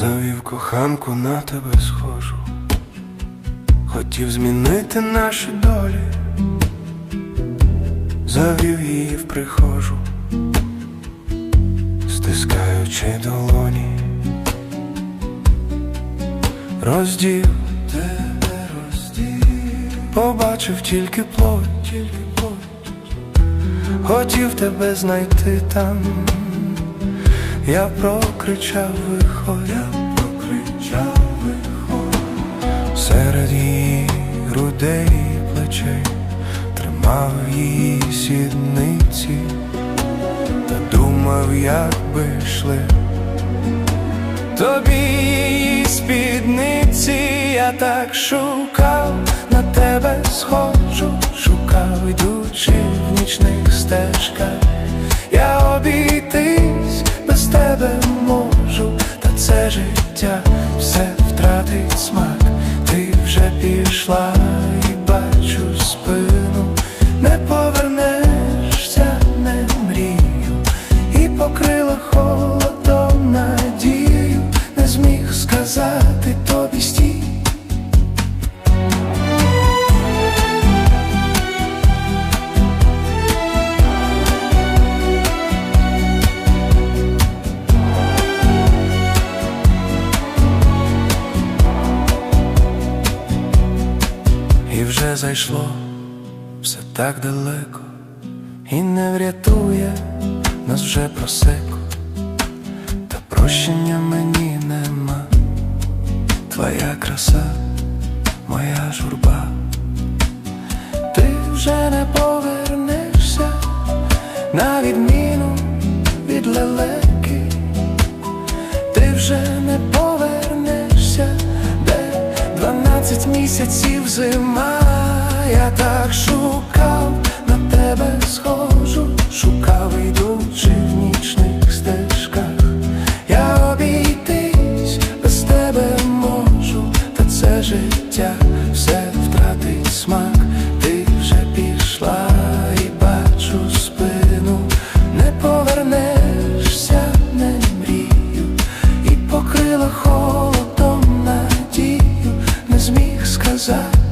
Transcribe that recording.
Завів коханку на тебе схожу, хотів змінити наші долі, завів її в прихожу, стискаючи долоні, розділ тебе розділ, побачив тільки плоть, тільки плоть, хотів тебе знайти там. Я прокричав виходь, я прокричав виходь. Серед її грудей і плечей, тримав її сідниці, та думав, як би йшли. Тобі її спідниці, я так шукав, на тебе схожу, шукав, йдучи в нічних стежках, я обійтись життя все втратить смак, ти вже пішла і бачу спину, не повернешся, не мрію, і покрила холодом надію, не зміг сказати зайшло все так далеко, і не врятує нас вже просеко, та прощення мені нема, твоя краса, моя журба, ти вже не повернешся, на відміну від лелеки, ти вже не повернешся, де дванадцять місяців зима не зміг сказати.